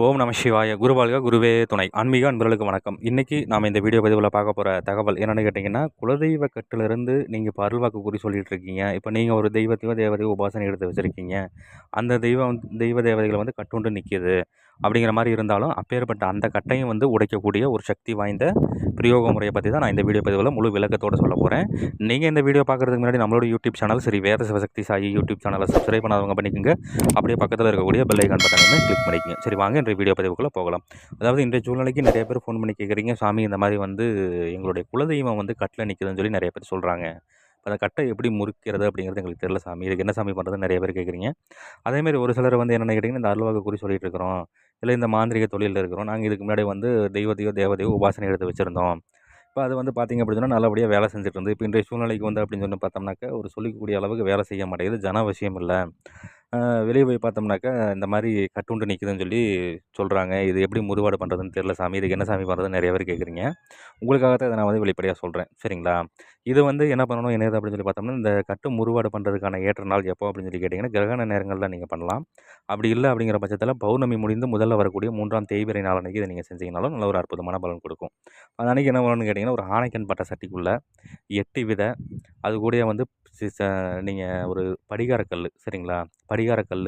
ஓம் நம சிவாய. குருவாழ்க குருவே துணை. ஆன்மீக அன்பர்களுக்கு வணக்கம். இன்றைக்கி நாம் இந்த வீடியோ பதிவில் பார்க்க போகிற தகவல் என்னென்னு கேட்டிங்கன்னா குலதெய்வ கட்டிலிருந்து நீங்கள் இப்போ அருள்வாக்கு கூறி சொல்லிகிட்டு இருக்கீங்க இப்போ நீங்கள் ஒரு தெய்வத்தையோ தேவதையோ உபாசனை எடுத்து வச்சுருக்கீங்க. அந்த தெய்வம் தெய்வ தேவதைகளை வந்து கட்டுண்டு நிற்கிது அப்படிங்கிற மாதிரி இருந்தாலும் அப்பேற்பட்ட அந்த கட்டையும் வந்து உடைக்கக்கூடிய ஒரு சக்தி வாய்ந்த பிரயோக முறையை பற்றி தான் நான் இந்த வீடியோ பதிவில் முழு விளக்கத்தோடு சொல்ல போகிறேன் நீங்கள் இந்த வீடியோ பார்க்குறதுக்கு முன்னாடி நம்மளோட யூடியூப் சேனல் சரி வேத சிவசக்தி சாயி யூடியூப் சேனலை சப்ஸ்கிரைப் பண்ணாதவங்க பண்ணிக்கோங்க. அப்படியே பக்கத்தில் இருக்கக்கூடிய பெல் ஐக்கான் பட்டனை கிளிக் பண்ணிக்கோங்க. சரி வாங்க இன்றைய வீடியோ பதிவுக்குள்ளே போகலாம். அதாவது இன்றைய சூழ்நிலைக்கு நிறைய பேர் ஃபோன் பண்ணி கேட்குறீங்க சாமி இந்த மாதிரி வந்து எங்களுடைய குலதெய்வம் வந்து கட்டில் நிற்குதுன்னு சொல்லி நிறைய பேர் சொல்கிறாங்க அந்த கட்டை எப்படி முறிக்கிறது அப்படிங்கிறது எங்களுக்கு தெரியல சாமி. இதுக்கு என்ன சாமி பண்ணுறதுன்னு நிறைய பேர் கேட்குறீங்க அதேமாதிரி ஒரு சிலர் வந்து என்னென்ன கேட்டிங்கன்னா இந்த அருள்வாக்கு குறி சொல்லிட்டு இருக்கிறோம். இல்லை இந்த மாந்திரிக தொழிலில் இருக்கிறோம். நாங்கள் இதுக்கு முன்னாடி வந்து தெய்வத்தையோ தேவதையோ உபாசனை எடுத்து வச்சுருந்தோம். இப்போ அது வந்து பார்த்திங்க அப்படின்னு சொன்னால் நல்லபடியாக வேலை செஞ்சுட்டு இருந்து இப்போ இன்றைய சூழ்நிலைக்கு வந்து அப்படின்னு சொல்லி பார்த்தோம்னாக்கா ஒரு சொல்லிக்கக்கூடிய அளவுக்கு வேலை செய்ய மாட்டேங்குது. ஜன விஷயம் இல்லை. வெளியே போய் பார்த்தோம்னாக்கா இந்த மாதிரி கட்டுண்டு நிற்குதுன்னு சொல்லி சொல்கிறாங்க இது எப்படி முதுவாடு பண்ணுறதுன்னு தெரில சாமி. இதுக்கு என்ன சாமி பண்ணுறதுன்னு நிறைய பேர் கேட்குறீங்க. உங்களுக்காக தான் இதை நான் வந்து வெளிப்படையாக சொல்கிறேன் சரிங்களா? இது வந்து என்ன பண்ணணும்? என்னது அப்படின்னு சொல்லி பார்த்தோம்னா இந்த கட்டு முறுவாடு பண்ணுறதுக்கான ஏற்ற நாள் எப்போ அப்படின்னு சொல்லி கேட்டிங்கன்னா கிரகண நேரங்களில் நீங்கள் பண்ணலாம். அப்படி இல்லை அப்படிங்கிற பட்சத்தில் பௌர்ணமி முடிந்து முதல்ல வரக்கூடிய மூன்றாம் தேய்பிரை நாள் அன்றைக்கி இதை நீங்கள் செஞ்சீங்கனாலும் நல்ல ஒரு அற்புதமான பலன் கொடுக்கும். அது அன்றைக்கி என்ன பண்ணணும்னு கேட்டிங்கன்னா ஒரு ஆணைக்கன் பட்ட சட்டிக்குள்ளே எட்டு விதை அது கூட வந்து நீங்கள் ஒரு படிகாரக்கல் சரிங்களா? படிகாரக்கல்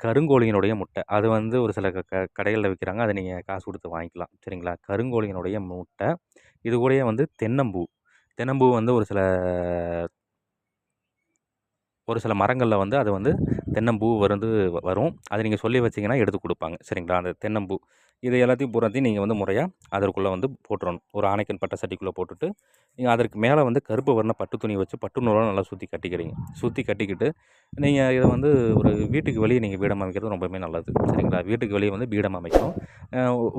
கருங்கோழியினுடைய முட்டை. அது வந்து ஒரு சில க க கடைகளில் விற்கிறாங்க அதை நீங்கள் காசு கொடுத்து வாங்கிக்கலாம் சரிங்களா? கருங்கோழியினுடைய முட்டை. இது கூடயே வந்து தென்னம்பூ. தென்னம்பூ வந்து ஒரு சில ஒரு சில மரங்களில் வந்து அது வந்து தென்னம்பூ வந்து வரும். அதை நீங்கள் சொல்லி வச்சிங்கன்னா எடுத்து கொடுப்பாங்க. சரிங்களா? அந்த தென்னம்பூ. இது எல்லாத்தையும் பூராத்தையும் நீங்கள் வந்து முறையாக அதற்குள்ளே வந்து போட்டுடணும் ஒரு ஆணைக்கன் பட்டை சட்டிக்குள்ளே போட்டுட்டு நீங்கள் அதற்கு மேலே வந்து கருப்பு வர்ண பட்டு துணி வச்சு பட்டு நூலாக நல்லா சுற்றி கட்டிக்கிறீங்க. சுற்றி கட்டிக்கிட்டு நீங்கள் இதை வந்து ஒரு வீட்டுக்கு வெளியே நீங்கள் பீடம் அமைக்கிறது ரொம்பவுமே நல்லது. சரிங்களா? வீட்டுக்கு வெளியே வந்து பீடம் அமைக்கணும்.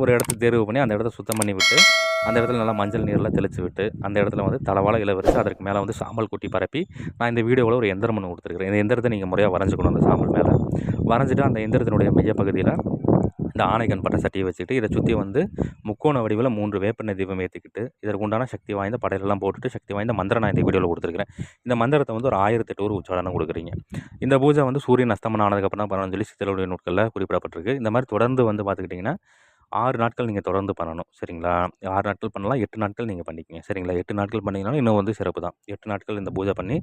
ஒரு இடத்த தேர்வு பண்ணி அந்த இடத்த சுத்தம் பண்ணி விட்டு அந்த இடத்துல நல்லா மஞ்சள் நீரில் தெளித்து விட்டு அந்த இடத்துல வந்து தளவாழ இலை அதற்கு மேலே வந்து சாம்பல் குட்டி பரப்பி நான் இந்த வீடியோவில் ஒரு எந்திரம் ஒன்று கொடுத்துருக்குறேன். இந்த எந்திரத்தை நீங்கள் முறையாக வரைஞ்சிக்கணும் அந்த சாம்பல் மேலே. வரைஞ்சிட்டு அந்த எந்திரத்தினுடைய மையப்பகுதியில் இந்த ஆணைக்கன் பட்ட சட்டியை வச்சுக்கிட்டு இதை சுற்றி வந்து முக்கோண வடிவில் மூன்று வேப்பெண்ணெய் தீபம் ஏற்றிக்கிட்டு இதற்கு உண்டான சக்தி வாய்ந்த படையெல்லாம் போட்டுட்டு சக்தி வாய்ந்த மந்திரம் நான் இந்த வீடியோவில் கொடுத்துருக்கிறேன். இந்த மந்திரத்தை வந்து ஒரு ஆயிரத்தி எட்டு ஒரு உச்சாரணம் கொடுக்குறீங்க. இந்த பூஜை வந்து சூரியன் அஸ்தமனம் ஆனதுக்கப்புறம் தான் பண்ணணும்னு சொல்லி சித்தலுடைய நூட்களில் குறிப்பிடப்பட்டிருக்கு. இந்த மாதிரி தொடர்ந்து வந்து பார்த்துக்கிட்டிங்கன்னா ஆறு நாட்கள் நீங்கள் தொடர்ந்து பண்ணணும். சரிங்களா? ஆறு நாட்கள் பண்ணலாம். எட்டு நாட்கள் நீங்கள் பண்ணிக்கங்க. சரிங்களா? எட்டு நாட்கள் பண்ணிங்கனாலும் இன்னும் வந்து சிறப்பு தான். எட்டு நாட்கள் இந்த பூஜை பண்ணி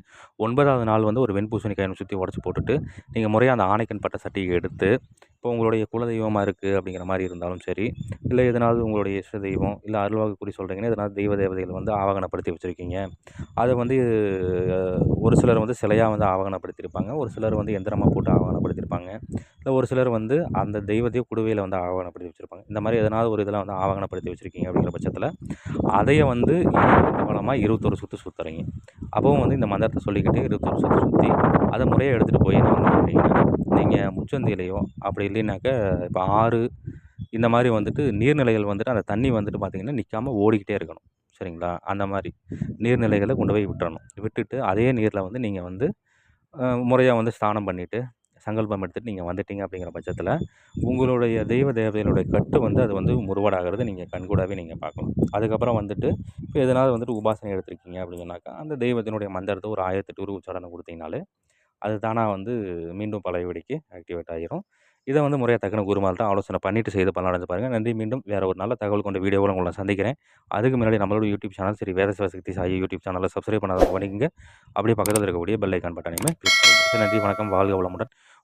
ஒன்பதாவது நாள் வந்து ஒரு வெண்பூசணிக்காயை சுற்றி உடச்சி போட்டுட்டு நீங்கள் முறையாக அந்த ஆணைக்கன் பட்ட சட்டியை எடுத்து இப்போ உங்களுடைய குலதெய்வமாக இருக்குது அப்படிங்கிற மாதிரி இருந்தாலும் சரி இல்லை எதனாவது உங்களுடைய இஷ்ட தெய்வம் இல்லை அருள்வாக்கு குறி சொல்கிறீங்கன்னா எதனாவது தெய்வ தேவதைகள் வந்து ஆவகனப்படுத்தி வச்சுருக்கீங்க. அதை வந்து ஒரு சிலர் வந்து சிலையாக வந்து ஆவகனப்படுத்தியிருப்பாங்க. ஒரு சிலர் வந்து எந்திரமாக போட்டு ஆவகனப்படுத்தியிருப்பாங்க. இல்லை ஒரு சிலர் வந்து அந்த தெய்வத்தையும் குடுவையில் வந்து ஆவகனப்படுத்தி வச்சுருப்பாங்க. இந்த மாதிரி எதனாவது ஒரு இதெல்லாம் வந்து ஆவகனப்படுத்தி வச்சுருக்கீங்க அப்படிங்கிற பட்சத்தில் அதையே வந்து மூலமாக இருபத்தொரு சுற்று சுற்றுறீங்க அப்பவும் வந்து இந்த மந்திரத்தை சொல்லிக்கிட்டு இருபத்தொரு சுற்று சுற்றி அதை முறையாக எடுத்துகிட்டு போய் என்ன பண்ணுறீங்கன்னா நீங்கள் முச்சந்தியிலையோ அப்படி இல்லைனாக்கா இப்போ ஆறு இந்த மாதிரி வந்துட்டு நீர்நிலைகள் வந்துட்டு அந்த தண்ணி வந்துட்டு பார்த்திங்கன்னா நிற்காம ஓடிக்கிட்டே இருக்கணும். சரிங்களா? அந்த மாதிரி நீர்நிலைகளை கொண்டு போய் விட்டுறணும். விட்டுட்டு அதே நீரில் வந்து நீங்கள் வந்து முறையாக வந்து ஸ்நானம் பண்ணிவிட்டு சங்கல்பம் எடுத்துகிட்டு நீங்கள் வந்துட்டீங்க அப்படிங்கிற பட்சத்தில் உங்களுடைய தெய்வ தேவதைகளுடைய கட்டு வந்து அது வந்து முறுவடாகிறது நீங்கள் கண்கூடாகவே நீங்கள் பார்க்கலாம் அதுக்கப்புறம் வந்துட்டு இப்போ எதனால் வந்துட்டு உபாசனை எடுத்திருக்கீங்க அப்படின்னாக்கா அந்த தெய்வத்தினுடைய மந்திரத்தை ஒரு ஆயிரத்தெட்டு ஒரு உச்சாரணம் கொடுத்தீங்கனாலே அது தானாக வந்து மீண்டும் பழையபடிக்கு ஆக்டிவேட் ஆகிரும் இதை வந்து முறையாக தக்கன குருமார்கிட்ட ஆலோசனை பண்ணிவிட்டு செய்து பலனடைஞ்சு பாருங்கள் நன்றி. மீண்டும் வேறு ஒரு நல்ல தகவல் கொண்ட வீடியோவில் உங்களை சந்திக்கிறேன். அதுக்கு முன்னாடி நம்மளோட யூடியூப் சேனல் சரி வேத சிவசக்தி சாயி யூடியூப் சேனலில் சப்ஸ்கிரைப் பண்ணாத பண்ணிக்கங்க அப்படியே பக்கத்தில் இருக்கக்கூடிய பெல் ஐக்கான் பட்டனையுமே கிளிக் பண்ணுங்கள் நன்றி. வணக்கம். வாழ்க வளமுடன்.